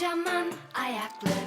kocaman ayakları.